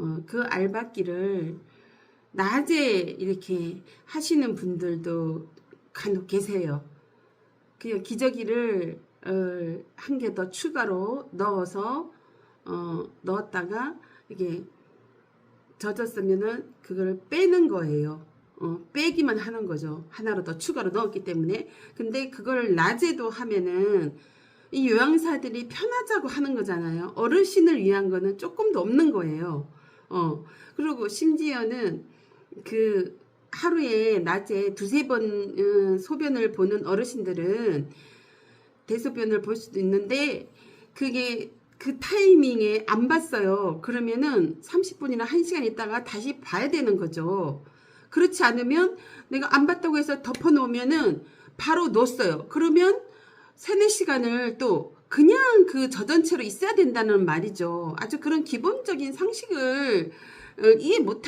어, 그 알바끼를 낮에 이렇게 하시는 분들도 간혹 계세요. 그 기저귀를 어, 한개 더 추가로 넣어서 어, 넣었다가 이게 젖었으면은 그걸 빼는 거예요. 어, 빼기만 하는 거죠. 하나로 더 추가로 넣었기 때문에. 근데 그걸 낮에도 하면은 이 요양사들이 편하자고 하는 거잖아요. 어르신을 위한 거는 조금도 없는 거예요. 어, 그리고 심지어는 그 하루에 낮에 두세 번 어, 소변을 보는 어르신들은 대소변을 볼 수도 있는데 그게 그 타이밍에 안 봤어요. 그러면은 30분이나 1시간 있다가 다시 봐야 되는 거죠. 그렇지 않으면 내가 안 봤다고 해서 덮어 놓으면은 바로 놓았어요. 그러면 3, 4시간을 또 그냥 그 채로 있어야 된다는 말이죠. 아주 그런 기본적인 상식을 어, 이해 못하는